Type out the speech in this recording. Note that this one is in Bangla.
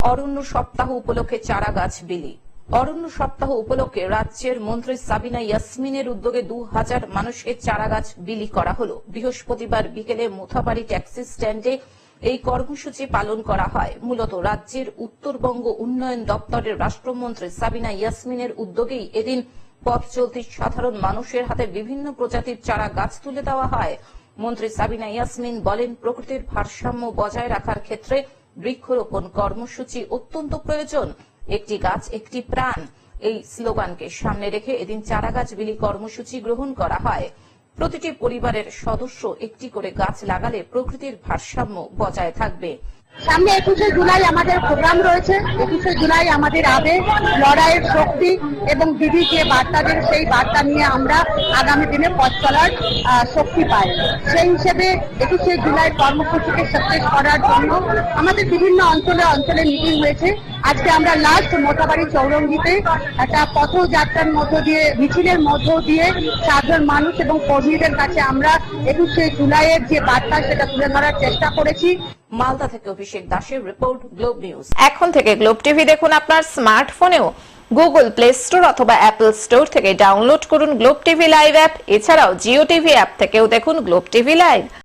অরণ্য সপ্তাহ উপলক্ষে চারা গাছ বিলি। অরণ্য সপ্তাহ উপলক্ষে রাজ্যের মন্ত্রী সাবিনা ইয়াসমিনের উদ্যোগে দু হাজার মানুষকে চারা গাছ বিলি করা হলো। বৃহস্পতিবার বিকেলে মুথাবাড়ি ট্যাক্সি স্ট্যান্ডে এই কর্মসূচি পালন করা হয়। মূলত রাজ্যের উত্তরবঙ্গ উন্নয়ন দপ্তরের রাষ্ট্রমন্ত্রী সাবিনা ইয়াসমিনের উদ্যোগেই এদিন পথ চলতি সাধারণ মানুষের হাতে বিভিন্ন প্রজাতির চারা গাছ তুলে দেওয়া হয়। মন্ত্রী সাবিনা ইয়াসমিন বলেন, প্রকৃতির ভারসাম্য বজায় রাখার ক্ষেত্রে বৃক্ষরোপণ কর্মসূচি অত্যন্ত প্রয়োজন। একটি গাছ, একটি প্রাণ। এই স্লোগানকে সামনে রেখে এদিন চারা গাছ বিলি কর্মসূচি গ্রহণ করা হয়। প্রতিটি পরিবারের সদস্য একটি করে গাছ লাগালে প্রকৃতির ভারসাম্য বজায় থাকবে। সামনে একুশে জুলাই আমাদের প্রোগ্রাম রয়েছে। একুশে জুলাই আমাদের আবেগ লড়াইয়ের শক্তি এবং দিদি যে বার্তা দেন সেই বার্তা নিয়ে আমরা আগামী দিনে পথ চলার শক্তি পাই। সেই হিসেবে একুশে জুলাই কর্মসূচিকে সাকসেস করার জন্য আমাদের বিভিন্ন অঞ্চলে অঞ্চলে মিটিং হয়েছে। আজকে আমরা লাস্ট মোটাবাড়ি চৌরঙ্গিতে একটা পথযাত্রার মধ্য দিয়ে মিছিলের মধ্য দিয়ে সাধারণ মানুষ এবং কর্মীদের কাছে আমরা একুশে জুলাইয়ের যে বার্তা সেটা তুলে ধরার চেষ্টা করেছি। মালদা থেকে অভিষেক দাসের রিপোর্ট গ্লোব নিউজ এখন থেকে গ্লোব টিভি দেখুন আপনার স্মার্টফোনেও গুগল প্লে স্টোর অথবা অ্যাপল স্টোর থেকে ডাউনলোড করুন গ্লোব টিভি লাইভ অ্যাপ এছাড়াও জিও টিভি অ্যাপ থেকেও দেখুন গ্লোব টিভি লাইভ